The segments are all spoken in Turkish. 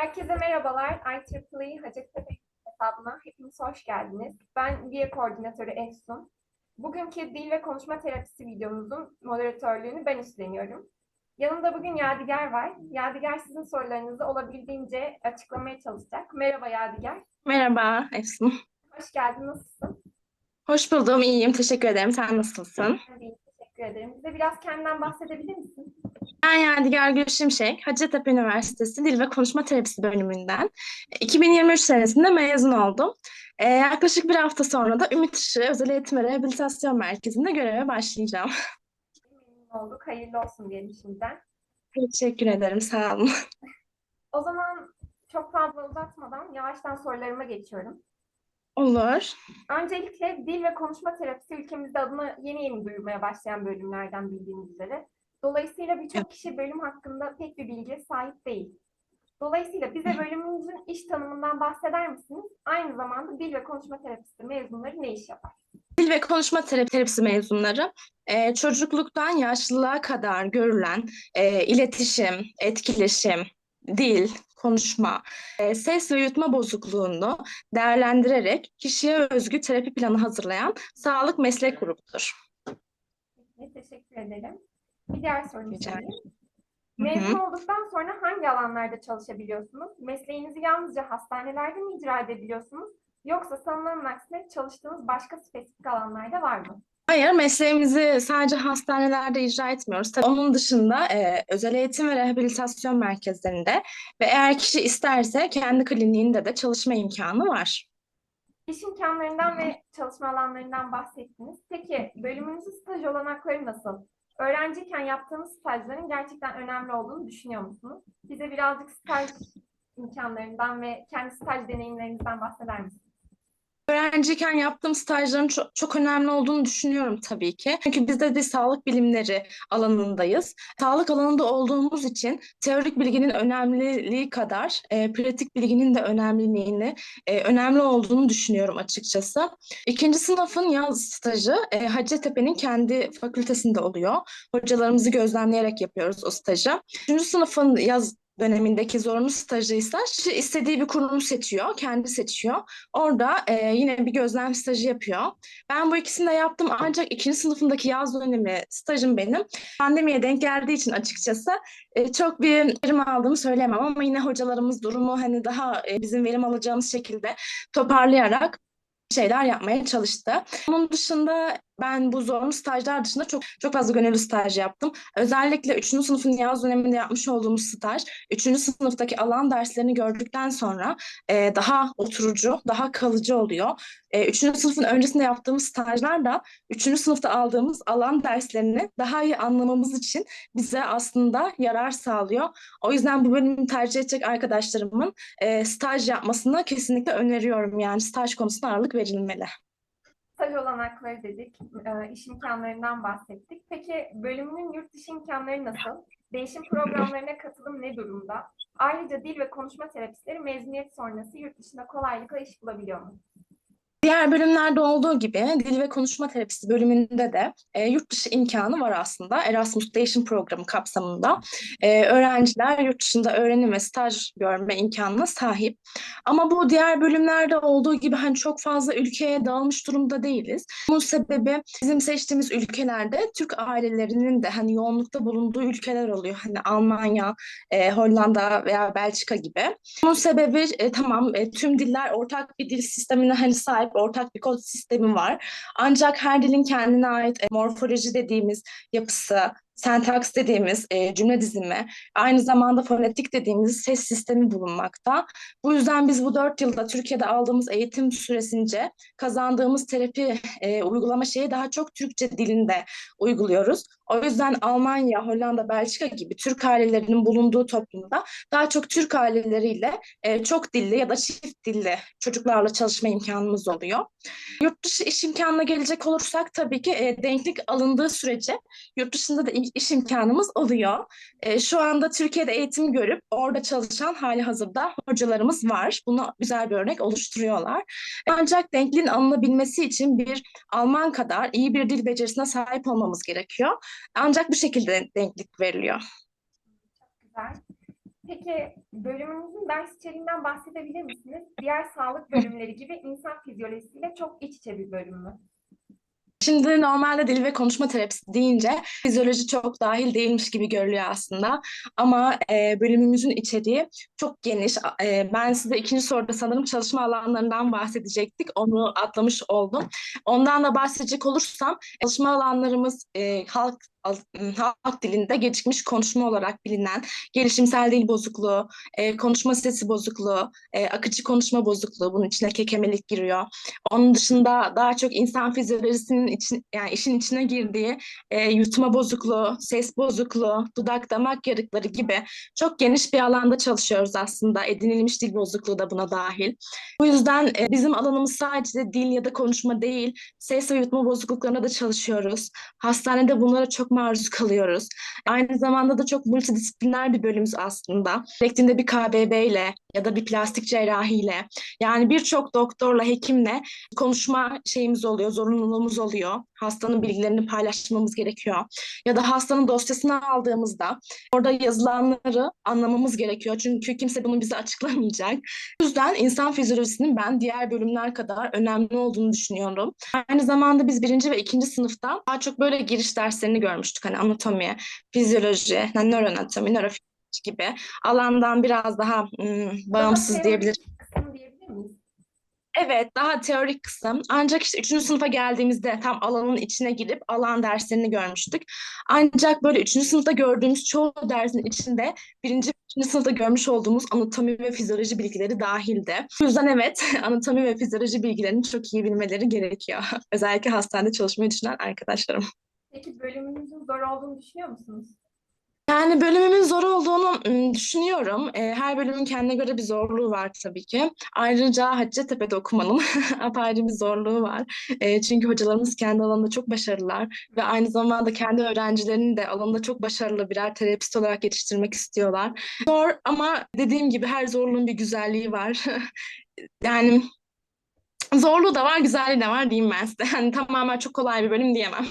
Herkese merhabalar. IEEE Hacettepe hesabına hepiniz hoş geldiniz. Ben Diye Koordinatörü Efsun. Bugünkü dil ve konuşma terapisi videomuzun moderatörlüğünü ben üstleniyorum. Yanımda bugün Yadigar var. Yadigar sizin sorularınızı olabildiğince açıklamaya çalışacak. Merhaba Yadigar. Merhaba Efsun. Hoş geldin. Nasılsın? Hoş buldum, iyiyim. Teşekkür ederim. Sen nasılsın? Ben de iyiyim, Teşekkür ederim. Bize biraz kendinden bahsedebilir misin? Ben Yadigar Gül Şimşek, Hacettepe Üniversitesi Dil ve Konuşma Terapisi bölümünden 2023 senesinde mezun oldum. Ee, yaklaşık bir hafta sonra da Ümit Işığı Özel Eğitim ve Rehabilitasyon Merkezi'nde göreve başlayacağım. Memnun olduk. Hayırlı olsun diyelim şimdiden. Teşekkür ederim, sağ olun. O zaman çok fazla uzatmadan yavaştan sorularıma geçiyorum. Olur. Öncelikle dil ve konuşma terapisi ülkemizde adını yeni yeni duyurmaya başlayan bölümlerden bildiğiniz üzere. Dolayısıyla birçok kişi bölüm hakkında pek bir bilgiye sahip değil. Dolayısıyla bize bölümümüzün iş tanımından bahseder misiniz? Aynı zamanda dil ve konuşma terapisi mezunları ne iş yapar? Dil ve konuşma terapi- terapisi mezunları e, çocukluktan yaşlılığa kadar görülen e, iletişim, etkileşim, dil, konuşma, e, ses ve yutma bozukluğunu değerlendirerek kişiye özgü terapi planı hazırlayan sağlık meslek grubudur. Teşekkür ederim. Bir diğer Rica sorayım. Mezun olduktan sonra hangi alanlarda çalışabiliyorsunuz? Mesleğinizi yalnızca hastanelerde mi icra edebiliyorsunuz? Yoksa sanılanın aksine çalıştığınız başka spesifik alanlarda var mı? Hayır, mesleğimizi sadece hastanelerde icra etmiyoruz. Tabii onun dışında e, özel eğitim ve rehabilitasyon merkezlerinde ve eğer kişi isterse kendi kliniğinde de çalışma imkanı var. İş imkanlarından ve çalışma alanlarından bahsettiniz. Peki bölümünüzün staj olanakları nasıl? Öğrenciyken yaptığınız stajların gerçekten önemli olduğunu düşünüyor musunuz? Bize birazcık staj imkanlarından ve kendi staj deneyimlerinizden bahseder misiniz? Öğrenciyken yaptığım stajların çok, çok önemli olduğunu düşünüyorum tabii ki. Çünkü biz de, de sağlık bilimleri alanındayız. Sağlık alanında olduğumuz için teorik bilginin önemliliği kadar e, pratik bilginin de önemliliğini, e, önemli olduğunu düşünüyorum açıkçası. İkinci sınıfın yaz stajı e, Hacettepe'nin kendi fakültesinde oluyor. Hocalarımızı gözlemleyerek yapıyoruz o stajı. Üçüncü sınıfın yaz dönemindeki zorunlu stajı ise kişi istediği bir kurumu seçiyor, kendi seçiyor. Orada e, yine bir gözlem stajı yapıyor. Ben bu ikisini de yaptım ancak ikinci sınıfındaki yaz dönemi stajım benim. Pandemiye denk geldiği için açıkçası e, çok bir verim aldığımı söyleyemem ama yine hocalarımız durumu hani daha e, bizim verim alacağımız şekilde toparlayarak şeyler yapmaya çalıştı. Onun dışında ben bu zorunlu stajlar dışında çok çok fazla gönüllü staj yaptım. Özellikle 3. sınıfın yaz döneminde yapmış olduğumuz staj, 3. sınıftaki alan derslerini gördükten sonra e, daha oturucu, daha kalıcı oluyor. E, 3. sınıfın öncesinde yaptığımız stajlar da 3. sınıfta aldığımız alan derslerini daha iyi anlamamız için bize aslında yarar sağlıyor. O yüzden bu bölümü tercih edecek arkadaşlarımın e, staj yapmasını kesinlikle öneriyorum. Yani staj konusuna ağırlık verilmeli. Staj olanakları dedik, e, iş imkanlarından bahsettik. Peki bölümünün yurt dışı imkanları nasıl? Değişim programlarına katılım ne durumda? Ayrıca dil ve konuşma terapistleri mezuniyet sonrası yurt dışında kolaylıkla iş bulabiliyor mu? Diğer bölümlerde olduğu gibi dil ve konuşma terapisi bölümünde de e, yurt dışı imkanı var aslında. Erasmus Değişim Programı kapsamında e, öğrenciler yurt dışında öğrenim ve staj görme imkanına sahip. Ama bu diğer bölümlerde olduğu gibi hani çok fazla ülkeye dağılmış durumda değiliz. Bunun sebebi bizim seçtiğimiz ülkelerde Türk ailelerinin de hani yoğunlukta bulunduğu ülkeler oluyor. Hani Almanya, e, Hollanda veya Belçika gibi. Bunun sebebi e, tamam e, tüm diller ortak bir dil sistemine hani sahip ortak bir kod sistemi var. Ancak her dilin kendine ait e, morfoloji dediğimiz yapısı, sentaks dediğimiz e, cümle dizimi, aynı zamanda fonetik dediğimiz ses sistemi bulunmakta. Bu yüzden biz bu dört yılda Türkiye'de aldığımız eğitim süresince kazandığımız terapi e, uygulama şeyi daha çok Türkçe dilinde uyguluyoruz. O yüzden Almanya, Hollanda, Belçika gibi Türk ailelerinin bulunduğu toplumda daha çok Türk aileleriyle e, çok dilli ya da çift dilli çocuklarla çalışma imkanımız oluyor. Yurt dışı iş imkanına gelecek olursak tabii ki e, denklik alındığı sürece yurt dışında da iş imkanımız oluyor. E, şu anda Türkiye'de eğitim görüp orada çalışan hali hazırda hocalarımız var. Bunu güzel bir örnek oluşturuyorlar. Ancak denkliğin alınabilmesi için bir Alman kadar iyi bir dil becerisine sahip olmamız gerekiyor. Ancak bu şekilde denklik veriliyor. Güzel. Peki bölümünüzün ders içeriğinden bahsedebilir misiniz? Diğer sağlık bölümleri gibi insan fizyolojisiyle çok iç içe bir bölüm mü? Şimdi normalde dil ve konuşma terapisi deyince fizyoloji çok dahil değilmiş gibi görülüyor aslında. Ama e, bölümümüzün içeriği çok geniş. E, ben size ikinci soruda sanırım çalışma alanlarından bahsedecektik. Onu atlamış oldum. Ondan da bahsedecek olursam çalışma alanlarımız e, halk halk dilinde gecikmiş konuşma olarak bilinen gelişimsel dil bozukluğu, e, konuşma sesi bozukluğu, e, akıcı konuşma bozukluğu, bunun içine kekemelik giriyor. Onun dışında daha çok insan fizyolojisinin için, yani işin içine girdiği e, yutma bozukluğu, ses bozukluğu, dudak damak yarıkları gibi çok geniş bir alanda çalışıyoruz aslında. Edinilmiş dil bozukluğu da buna dahil. Bu yüzden e, bizim alanımız sadece dil ya da konuşma değil, ses ve yutma bozukluklarına da çalışıyoruz. Hastanede bunlara çok maruz kalıyoruz. Aynı zamanda da çok multidisipliner bir bölümümüz aslında. Gerektiğinde bir KBB ile ya da bir plastik cerrahiyle yani birçok doktorla, hekimle konuşma şeyimiz oluyor, zorunluluğumuz oluyor. Hastanın bilgilerini paylaşmamız gerekiyor. Ya da hastanın dosyasını aldığımızda orada yazılanları anlamamız gerekiyor. Çünkü kimse bunu bize açıklamayacak. O yüzden insan fizyolojisinin ben diğer bölümler kadar önemli olduğunu düşünüyorum. Aynı zamanda biz birinci ve ikinci sınıfta daha çok böyle giriş derslerini görmüştük. Hani anatomi, fizyoloji, yani nöroanatomi, nörofizyoloji gibi alandan biraz daha ım, bağımsız Daha diyebiliriz. teorik kısım diyebilir miyiz? Evet, daha teorik kısım. Ancak işte üçüncü sınıfa geldiğimizde tam alanın içine girip alan derslerini görmüştük. Ancak böyle üçüncü sınıfta gördüğümüz çoğu dersin içinde birinci üçüncü sınıfta görmüş olduğumuz anatomi ve fizyoloji bilgileri dahildi. Bu yüzden evet, anatomi ve fizyoloji bilgilerini çok iyi bilmeleri gerekiyor. Özellikle hastanede çalışmayı düşünen arkadaşlarım. Peki bölümünüzün zor olduğunu düşünüyor musunuz? Yani bölümümün zor olduğunu düşünüyorum. Her bölümün kendine göre bir zorluğu var tabii ki. Ayrıca Hacettepe'de okumanın apayrı bir zorluğu var. Çünkü hocalarımız kendi alanında çok başarılılar ve aynı zamanda kendi öğrencilerini de alanında çok başarılı birer terapist olarak yetiştirmek istiyorlar. Zor ama dediğim gibi her zorluğun bir güzelliği var. Yani zorluğu da var, güzelliği de var diyeyim ben size. Yani tamamen çok kolay bir bölüm diyemem.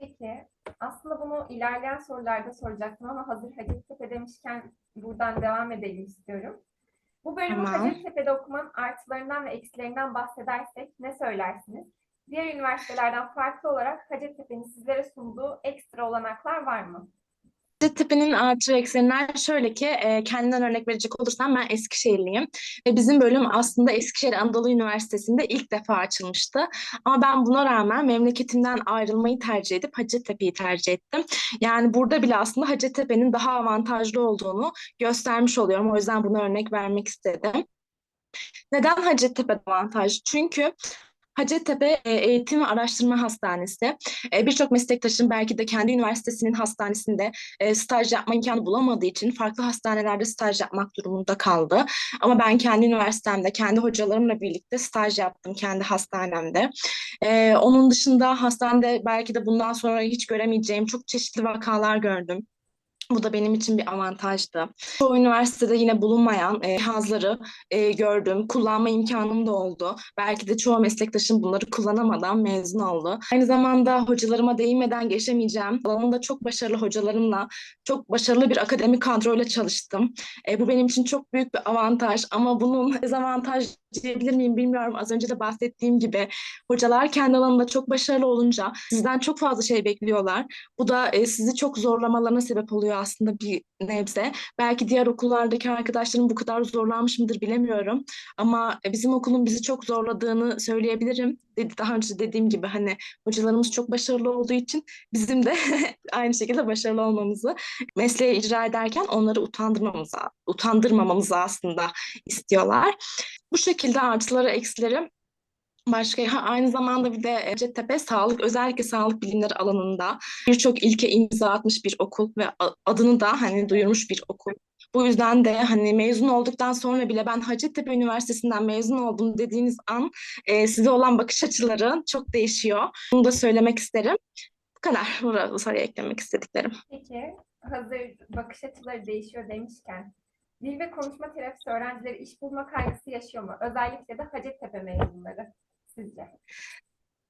Peki, aslında bunu ilerleyen sorularda soracaktım ama hazır Hacettepe demişken buradan devam edelim istiyorum. Bu bölümü Tamam. Hacettepe'de okumanın artılarından ve eksilerinden bahsedersek ne söylersiniz? Diğer üniversitelerden farklı olarak Hacettepe'nin sizlere sunduğu ekstra olanaklar var mı? Hacettepe'nin artı ve eksenler şöyle ki e, kendimden örnek verecek olursam ben Eskişehirliyim ve bizim bölüm aslında Eskişehir Anadolu Üniversitesi'nde ilk defa açılmıştı. Ama ben buna rağmen memleketimden ayrılmayı tercih edip Hacettepe'yi tercih ettim. Yani burada bile aslında Hacettepe'nin daha avantajlı olduğunu göstermiş oluyorum. O yüzden buna örnek vermek istedim. Neden Hacettepe avantajlı? Çünkü Hacettepe e, Eğitim ve Araştırma Hastanesi. E, Birçok meslektaşım belki de kendi üniversitesinin hastanesinde e, staj yapma imkanı bulamadığı için farklı hastanelerde staj yapmak durumunda kaldı. Ama ben kendi üniversitemde, kendi hocalarımla birlikte staj yaptım kendi hastanemde. Onun dışında hastanede belki de bundan sonra hiç göremeyeceğim çok çeşitli vakalar gördüm. Bu da benim için bir avantajdı. Çoğu üniversitede yine bulunmayan e, cihazları e, gördüm. Kullanma imkanım da oldu. Belki de çoğu meslektaşım bunları kullanamadan mezun oldu. Aynı zamanda hocalarıma değinmeden geçemeyeceğim. Alanında çok başarılı hocalarımla, çok başarılı bir akademik kadroyla çalıştım. E, bu benim için çok büyük bir avantaj ama bunun dezavantaj diyebilir miyim bilmiyorum. Az önce de bahsettiğim gibi hocalar kendi alanında çok başarılı olunca sizden çok fazla şey bekliyorlar. Bu da e, sizi çok zorlamalarına sebep oluyor aslında bir nebze. Belki diğer okullardaki arkadaşlarım bu kadar zorlanmış mıdır bilemiyorum. Ama e, bizim okulun bizi çok zorladığını söyleyebilirim. Daha önce dediğim gibi hani hocalarımız çok başarılı olduğu için bizim de aynı şekilde başarılı olmamızı mesleği icra ederken onları utandırmamızı, utandırmamamızı aslında istiyorlar. Bu şekilde artıları eksileri Başka ha, aynı zamanda bir de Hacettepe sağlık özellikle sağlık bilimleri alanında birçok ilke imza atmış bir okul ve adını da hani duyurmuş bir okul. Bu yüzden de hani mezun olduktan sonra bile ben Hacettepe Üniversitesi'nden mezun oldum dediğiniz an e, size olan bakış açıları çok değişiyor. Bunu da söylemek isterim. Bu kadar. Bu soruya eklemek istediklerim. Peki, hazır bakış açıları değişiyor demişken, dil ve konuşma terapisi öğrencileri iş bulma kaygısı yaşıyor mu? Özellikle de Hacettepe mezunları sizce?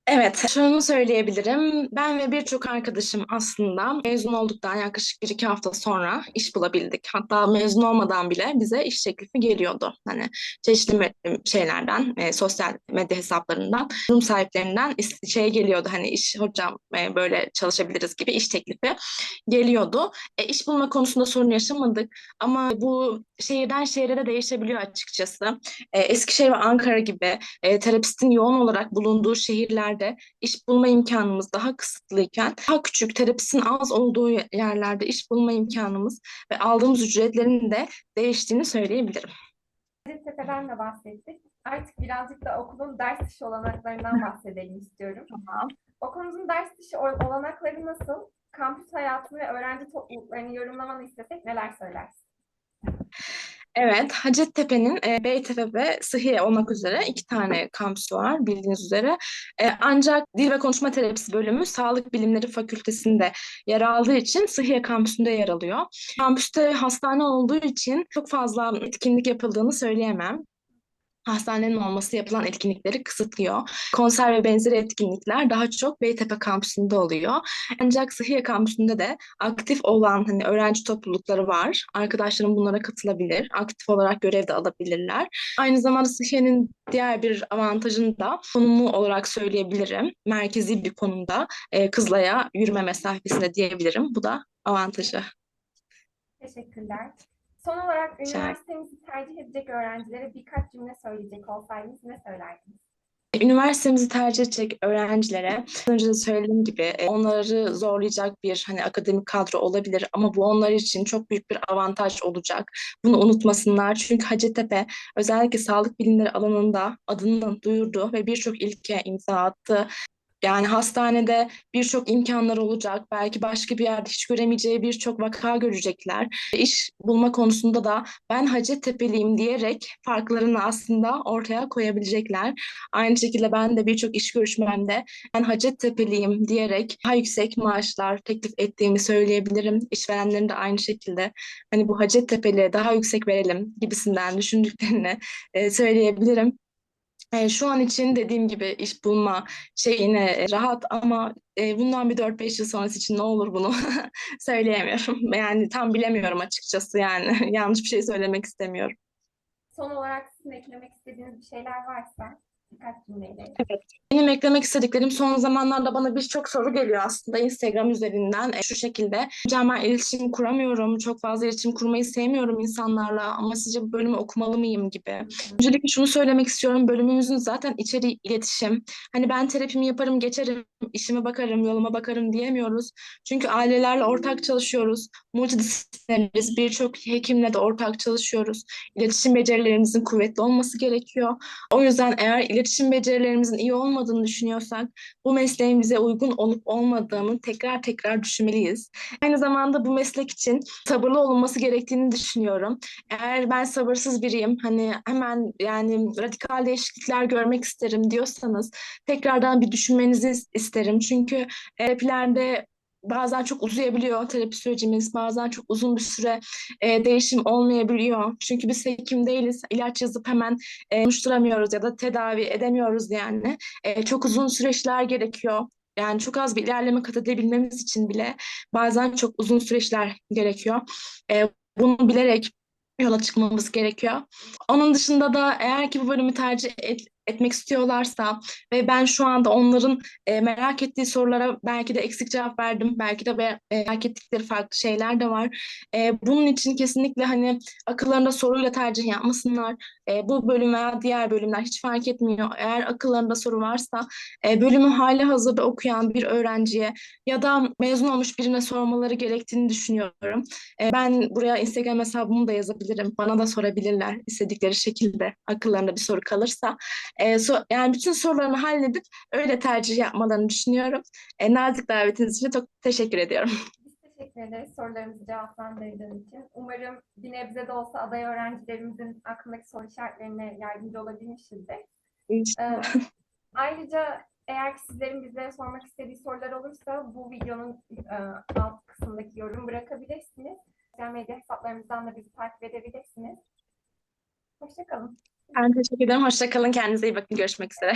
Evet, şunu söyleyebilirim. Ben ve birçok arkadaşım aslında mezun olduktan yaklaşık bir iki hafta sonra iş bulabildik. Hatta mezun olmadan bile bize iş teklifi geliyordu. Hani çeşitli şeylerden, e, sosyal medya hesaplarından, kurum sahiplerinden şey geliyordu. Hani iş hocam e, böyle çalışabiliriz gibi iş teklifi geliyordu. E, iş bulma konusunda sorun yaşamadık ama bu şehirden şehire de değişebiliyor açıkçası. E, Eskişehir ve Ankara gibi e, terapistin yoğun olarak bulunduğu şehirlerde iş bulma imkanımız daha kısıtlıyken, daha küçük terapistin az olduğu yerlerde iş bulma imkanımız ve aldığımız ücretlerin de değiştiğini söyleyebilirim. Hacettepe'den de bahsettik. Artık birazcık da okulun ders dışı olanaklarından bahsedelim istiyorum. Tamam. Okulumuzun ders dışı ol- olanakları nasıl? Kampüs hayatını ve öğrenci topluluklarını yorumlamanı istesek neler söylersin? Evet, Hacettepe'nin e, Beytepe ve Sıhhiye olmak üzere iki tane kampüsü var bildiğiniz üzere. E, ancak Dil ve Konuşma Terapisi bölümü Sağlık Bilimleri Fakültesi'nde yer aldığı için Sıhhiye kampüsünde yer alıyor. Kampüste hastane olduğu için çok fazla etkinlik yapıldığını söyleyemem. Hastanenin olması yapılan etkinlikleri kısıtlıyor. Konser ve benzeri etkinlikler daha çok Beytepe kampüsünde oluyor. Ancak Sıhhiye kampüsünde de aktif olan hani öğrenci toplulukları var. Arkadaşlarım bunlara katılabilir. Aktif olarak görev de alabilirler. Aynı zamanda Sıhhiye'nin diğer bir avantajını da konumu olarak söyleyebilirim. Merkezi bir konumda e, Kızılay'a yürüme mesafesinde diyebilirim. Bu da avantajı. Teşekkürler. Son olarak üniversitemizi tercih edecek öğrencilere birkaç cümle söyleyecek olsaydınız ne söylerdiniz? Üniversitemizi tercih edecek öğrencilere önce de söylediğim gibi e, onları zorlayacak bir hani akademik kadro olabilir ama bu onlar için çok büyük bir avantaj olacak. Bunu unutmasınlar çünkü Hacettepe özellikle sağlık bilimleri alanında adını duyurdu ve birçok ilke imza attı. Yani hastanede birçok imkanlar olacak. Belki başka bir yerde hiç göremeyeceği birçok vaka görecekler. İş bulma konusunda da ben Hacettepe'liyim diyerek farklarını aslında ortaya koyabilecekler. Aynı şekilde ben de birçok iş görüşmemde ben Hacettepe'liyim diyerek daha yüksek maaşlar teklif ettiğimi söyleyebilirim. İşverenlerin de aynı şekilde hani bu Hacettepe'li daha yüksek verelim gibisinden düşündüklerini e, söyleyebilirim. E, şu an için dediğim gibi iş bulma şeyine e, rahat ama e, bundan bir 4-5 yıl sonrası için ne olur bunu söyleyemiyorum. Yani tam bilemiyorum açıkçası yani yanlış bir şey söylemek istemiyorum. Son olarak sizin eklemek istediğiniz bir şeyler varsa cümleyle. Benim eklemek istediklerim son zamanlarda bana birçok soru geliyor aslında Instagram üzerinden e, şu şekilde. Hocam ben iletişim kuramıyorum, çok fazla iletişim kurmayı sevmiyorum insanlarla ama sizce bu bölümü okumalı mıyım gibi. Öncelikle şunu söylemek istiyorum, bölümümüzün zaten içeriği iletişim. Hani ben terapimi yaparım, geçerim, işime bakarım, yoluma bakarım diyemiyoruz. Çünkü ailelerle ortak çalışıyoruz, multidisiplineriz, birçok hekimle de ortak çalışıyoruz. İletişim becerilerimizin kuvvetli olması gerekiyor. O yüzden eğer iletişim becerilerimizin iyi olmadığını düşünüyorsak bu mesleğin bize uygun olup olmadığını tekrar tekrar düşünmeliyiz. Aynı zamanda bu meslek için sabırlı olunması gerektiğini düşünüyorum. Eğer ben sabırsız biriyim, hani hemen yani radikal değişiklikler görmek isterim diyorsanız tekrardan bir düşünmenizi isterim. Çünkü terapilerde bazen çok uzayabiliyor terapi sürecimiz, bazen çok uzun bir süre e, değişim olmayabiliyor. Çünkü biz hekim değiliz, ilaç yazıp hemen e, konuşturamıyoruz ya da tedavi edemiyoruz yani. E, çok uzun süreçler gerekiyor. Yani çok az bir ilerleme kat edebilmemiz için bile bazen çok uzun süreçler gerekiyor. E, bunu bilerek yola çıkmamız gerekiyor. Onun dışında da eğer ki bu bölümü tercih et- etmek istiyorlarsa ve ben şu anda onların e, merak ettiği sorulara belki de eksik cevap verdim. Belki de e, merak ettikleri farklı şeyler de var. E, bunun için kesinlikle hani akıllarında soruyla tercih yapmasınlar. E, bu bölüm veya diğer bölümler hiç fark etmiyor. Eğer akıllarında soru varsa e, bölümü hali hazırda okuyan bir öğrenciye ya da mezun olmuş birine sormaları gerektiğini düşünüyorum. E, ben buraya Instagram hesabımı da yazabilirim. Bana da sorabilirler istedikleri şekilde akıllarında bir soru kalırsa. E, so- yani bütün sorularını halledip öyle tercih yapmalarını düşünüyorum. E, nazik davetiniz için çok teşekkür ediyorum. Biz teşekkür ederiz sorularımızı cevaplandırdığın için. Umarım bir nebze de olsa aday öğrencilerimizin aklındaki soru işaretlerine yardımcı olabilmişizdir. Ee, ayrıca eğer ki sizlerin bizlere sormak istediği sorular olursa bu videonun e, alt kısmındaki yorum bırakabilirsiniz. Sosyal medya hesaplarımızdan da bizi takip edebilirsiniz. Hoşçakalın. Ben teşekkür ederim. Hoşça kalın. Kendinize iyi bakın. Görüşmek üzere.